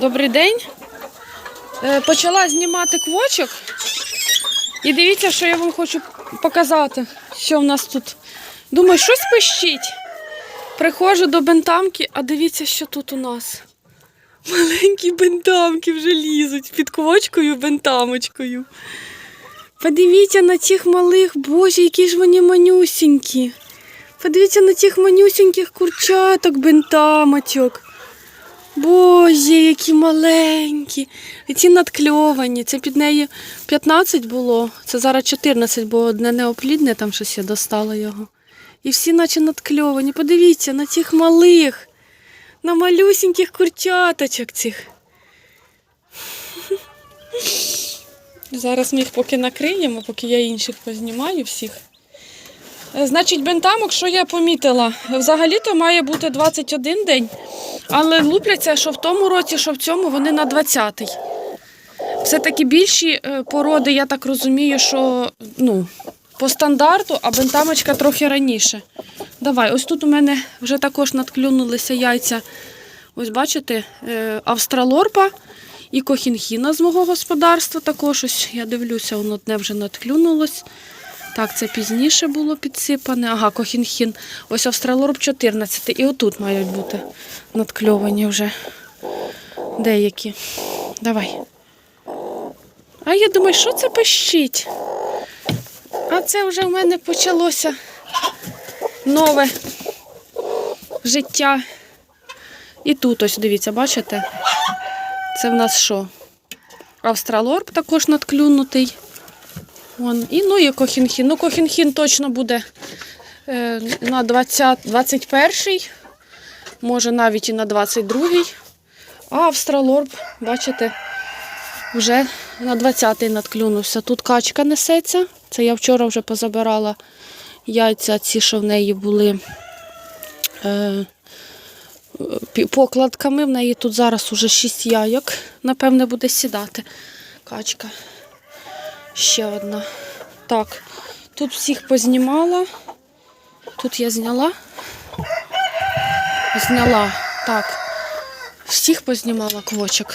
Добрий день. Е, Почала знімати квочок. І дивіться, що я вам хочу показати, що в нас тут. Думаю, щось пищить. Приходжу до бентамки, а дивіться, що тут у нас. Маленькі бентамки вже лізуть під квочкою бентамочкою. Подивіться на цих малих, боже, які ж вони манюсінькі. Подивіться на цих манюсіньких курчаток, бентамочок. Боже, які маленькі. І ці надкльовані. Це під неї 15 було. Це зараз 14, бо одне неоплідне, там щось я достала його. І всі наче надкльовані. Подивіться на цих малих, на малюсіньких курчаточок цих. Зараз ми їх поки накриємо, поки я інших познімаю всіх. Е, Значить, бентамок, що я помітила? Взагалі-то має бути 21 день, але лупляться, що в тому році, що в цьому вони на 20-й. Все-таки більші е, породи, я так розумію, що ну, по стандарту, а бентамочка трохи раніше. Давай, ось тут у мене вже також надклюнулися яйця. Ось бачите, е, австралорпа і кохінхіна з мого господарства також. Ось я дивлюся, воно одне вже надклюнулось. Так, це пізніше було підсипане. Ага, кохінхін. Ось австралорп 14. І отут мають бути надкльовані вже деякі. Давай. А я думаю, що це пищить? А це вже в мене почалося нове життя. І тут ось дивіться, бачите? Це в нас що? Австралорп також надклюнутий. Вон. І ну і кохінхін. Ну, кохінхін точно буде е, на 20, 21, може навіть і на 22. А австралорб, бачите, вже на 20-й надклюнувся. Тут качка несеться. Це я вчора вже позабирала яйця, ці, що в неї були е, покладками. В неї тут зараз уже 6 яйок. Напевне, буде сідати качка. Ще одна. Так, тут всіх познімала. Тут я зняла. Зняла. Так. Всіх познімала квочок.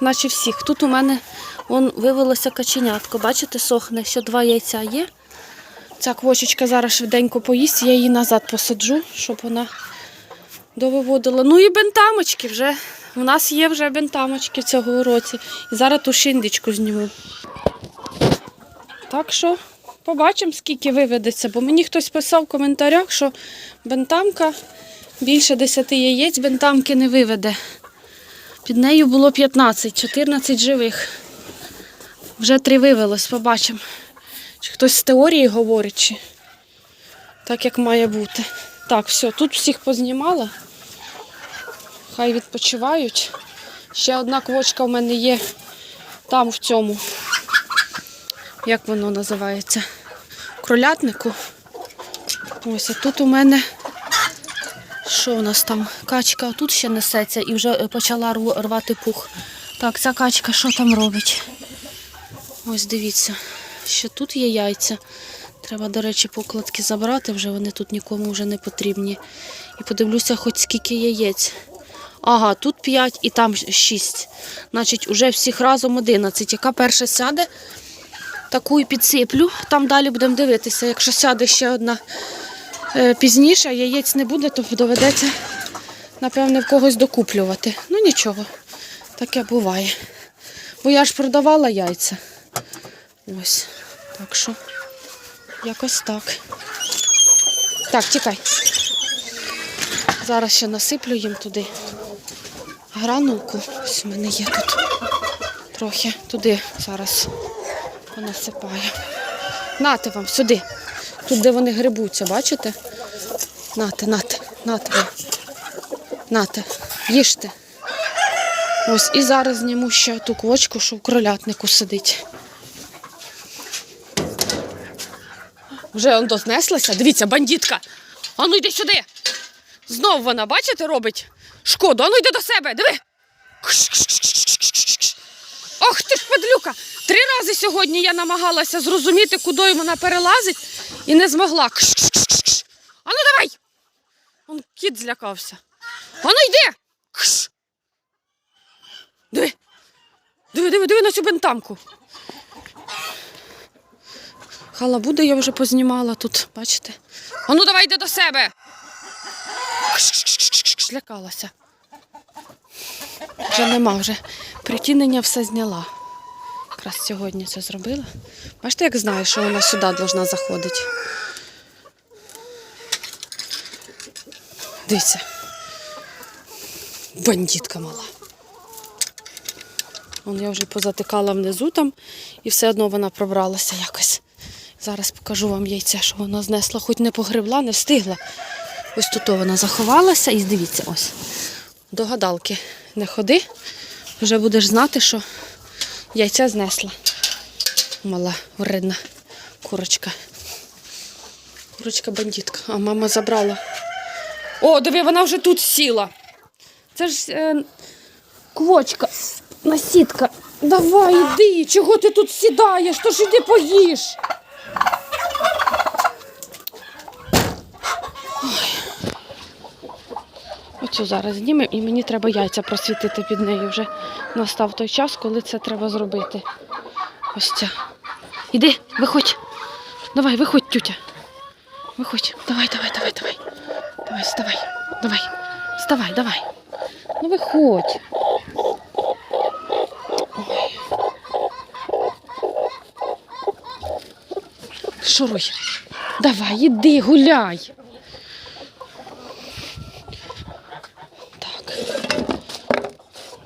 Наче всіх. Тут у мене вон, вивелося каченятко. Бачите, сохне, ще два яйця є. Ця квочечка зараз швиденько поїсть, я її назад посаджу, щоб вона довиводила. Ну і бентамочки вже. У нас є вже бентамочки цього році. І зараз ту шиндичку зніму. Так що побачимо, скільки виведеться, бо мені хтось писав в коментарях, що бентамка більше 10 яєць бентамки не виведе. Під нею було 15, 14 живих. Вже три вивелось, побачимо. Чи хтось з теорії говорить, чи так як має бути. Так, все, тут всіх познімала. Хай відпочивають. Ще одна квочка в мене є там в цьому як воно називається, кролятнику. Ось, а тут у мене, що у нас там? Качка тут ще несеться і вже е, почала рвати пух. Так, ця качка що там робить? Ось дивіться, що тут є яйця. Треба, до речі, покладки забрати, вже вони тут нікому вже не потрібні. І подивлюся, хоч скільки яєць. Ага, тут 5 і там 6. Значить, уже всіх разом 11. Яка перша сяде, таку і підсиплю. Там далі будемо дивитися. Якщо сяде ще одна е, пізніше, яєць не буде, то доведеться, напевне, в когось докуплювати. Ну нічого, таке буває. Бо я ж продавала яйця. Ось. Так що, якось так. Так, тікай. Зараз ще насиплю їм туди гранулку. Ось у мене є тут трохи. Туди зараз понасипаю. Нате вам сюди. Тут, де вони грибуться, бачите? Нате, нате, нате вам. Нате, їжте. Ось, і зараз зніму ще ту квочку, що в кролятнику сидить. Вже он дознеслася. Дивіться, бандитка. Ану йди сюди. Знов вона, бачите, робить шкоду. Ану йди до себе, диви. Ох ти ж падлюка! Три рази сьогодні я намагалася зрозуміти, куди вона перелазить, і не змогла. Кш-кш-кш-кш. Ану давай! Он кіт злякався. Ану йди! Кш. диви, диви на цю бентамку. Халабуди я вже познімала тут, бачите? А ну давай йди до себе. Злякалася. Вже нема, вже притінення все зняла. Якраз сьогодні це зробила. Бачите, як знаю, що вона сюди должна заходити. Дивіться. Бандитка мала. Вон я вже позатикала внизу там, і все одно вона пробралася якось. Зараз покажу вам яйця, що вона знесла, хоч не погребла, не встигла. Ось тут вона заховалася і дивіться, ось. До гадалки не ходи, вже будеш знати, що яйця знесла. Мала вредна курочка. Курочка бандитка. А мама забрала. О, диви, вона вже тут сіла. Це ж е, квочка, насідка. Давай, іди, чого ти тут сідаєш? То ж іди поїж. Оцю зараз знімемо і мені треба яйця просвітити під нею. Вже настав той час, коли це треба зробити. Ось ця. Іди, виходь. Давай, виходь, тютя. Виходь. Давай, давай, давай, давай. Давай, вставай. Давай. Вставай, давай. Ну виходь. Ой. Шуруй. Давай, іди, гуляй.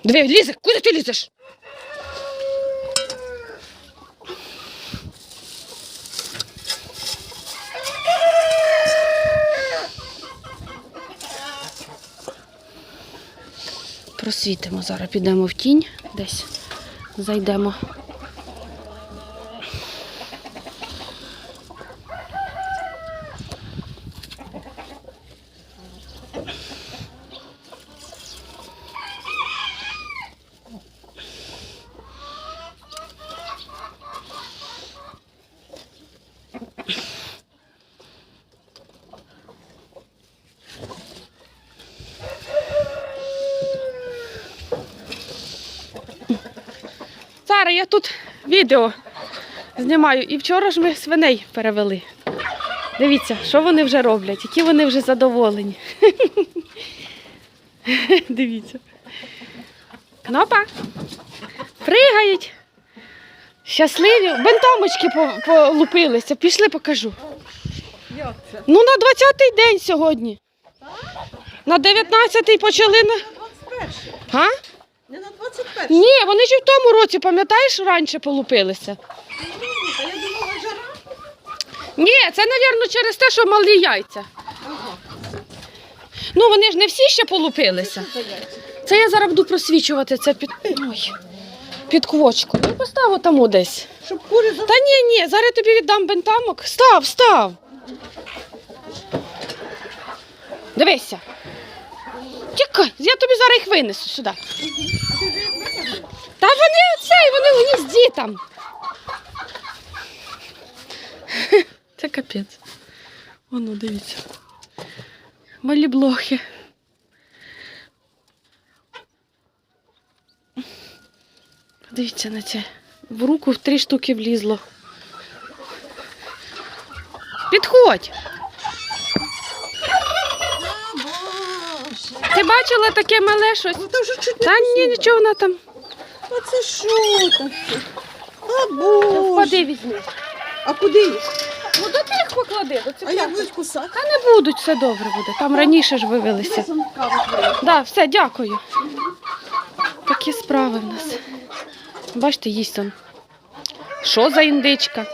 Диви, лізе, куди ти лізеш? Просвітимо зараз, підемо в тінь десь, зайдемо. Зараз я тут відео знімаю. І вчора ж ми свиней перевели. Дивіться, що вони вже роблять, які вони вже задоволені. Дивіться. Кнопа. Пригають. Щасливі. Бентамочки полупилися. Пішли покажу. Ну, на 20-й день сьогодні. На 19-й почали на. 21. А? Не на 21. Ні, вони ж і в тому році, пам'ятаєш, раніше полупилися. Ні, це, мабуть, через те, що малі яйця. Ну, вони ж не всі ще полупилися. Це я зараз буду просвічувати це під. Ой. Під квочку. Ну, постав тому десь. Щоб кури за... Та ні, ні, зараз тобі віддам бентамок. Став, став. Дивися. Тікай, я тобі зараз їх винесу сюди. Вони оцей, вони в гнізді там. Це капець. Воно, дивіться. Малі блохи. Дивіться на це. В руку в три штуки влізло. Підходь. Ти бачила таке мале щось? Ну Та ні, нічого вона там. А це що таке? А боже. Впади візьми. А куди їх? Ну до тих поклади, до цих. А як будуть кусати? Та не будуть, все добре буде. Там раніше ж вивелися. Виклею. Да, все, дякую. Такі справи в нас. Бачите, їсть он. Що за індичка?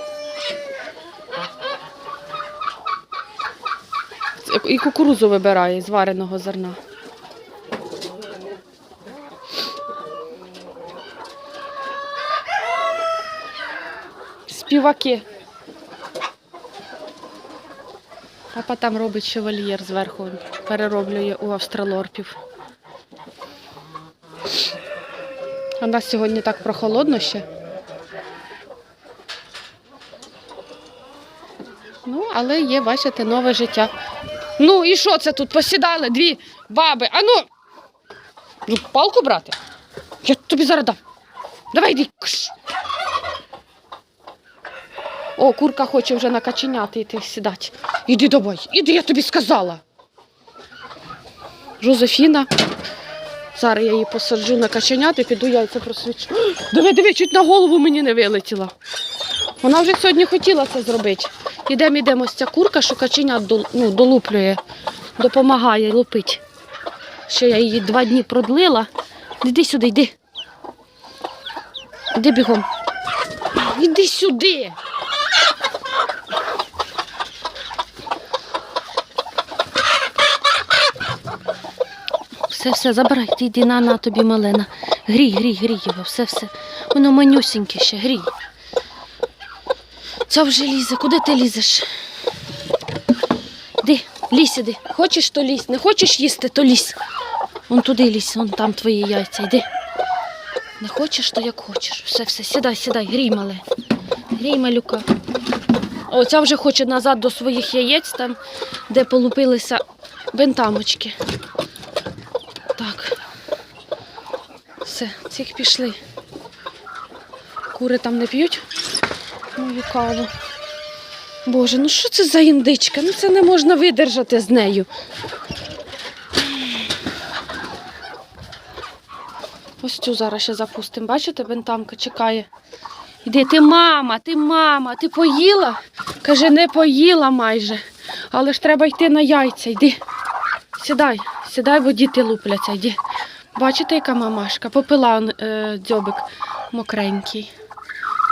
Це І кукурузу вибирає з вареного зерна. Співаки. Папа там робить ще зверху, перероблює у австралорпів. А нас сьогодні так прохолодно ще. Ну, але є, бачите, нове життя. Ну і що це тут? Посідали дві баби. А ну, ну палку брати. Я тобі зараз дам. Давай йди. О, курка хоче вже на каченяти йти сідати. Іди давай, іди, я тобі сказала. Жозефіна. Зараз я її посаджу на каченяти, піду яйця просвічу. Диви, диви, чуть на голову мені не вилетіла. Вона вже сьогодні хотіла це зробити. Ідемо, ідемо, ось ця курка, що каченят ну, долуплює, допомагає лупити. Ще я її два дні продлила. Іди сюди, йди. Іди бігом. Іди сюди. Все, все, забирай, йди на, на тобі малина. Грій, грій, грій його, все, все. Воно манюсіньке ще, грій. Ця вже лізе, куди ти лізеш? Іди, лізь іди. Хочеш, то лізь. Не хочеш їсти, то лізь. Вон туди лізь, вон там твої яйця, йди. Не хочеш, то як хочеш. Все, все, сідай, сідай, грій мале. Грій малюка. О, ця вже хоче назад до своїх яєць, там, де полупилися бентамочки. Так. Цих пішли. Кури там не п'ють мою каву. Боже, ну що це за індичка? Ну це не можна видержати з нею. Ось цю зараз ще запустимо. Бачите, бентамка чекає. Іди, ти мама, ти мама, ти поїла? Каже, не поїла майже. Але ж треба йти на яйця. Йди. Сідай, сідай, бо діти лупляться, йди. Бачите, яка мамашка? Попила е, дзьобик мокренький.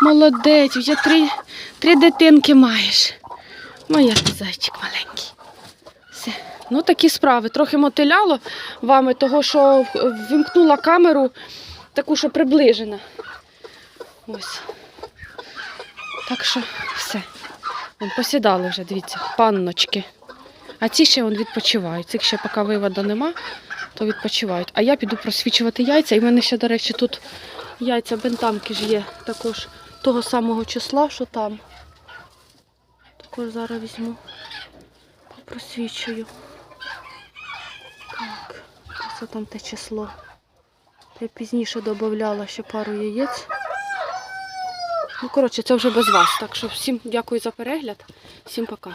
Молодець, вже три, три дитинки маєш. Моя ти зайчик маленький. Все. Ну, такі справи. Трохи мотиляло вами, того, що вимкнула камеру, таку, що приближена. Ось. Так що все. Вон, посідали вже, дивіться, панночки. А ці ще вон відпочивають. Цих ще поки виводу нема, то. А я піду просвічувати яйця. І в мене ще, до речі, тут яйця бентамки ж є також того самого числа, що там. Також зараз візьму, просвічую. Так, це там те число. Я пізніше додавала ще пару яєць. Ну, коротше, це вже без вас. Так що всім дякую за перегляд. Всім пока.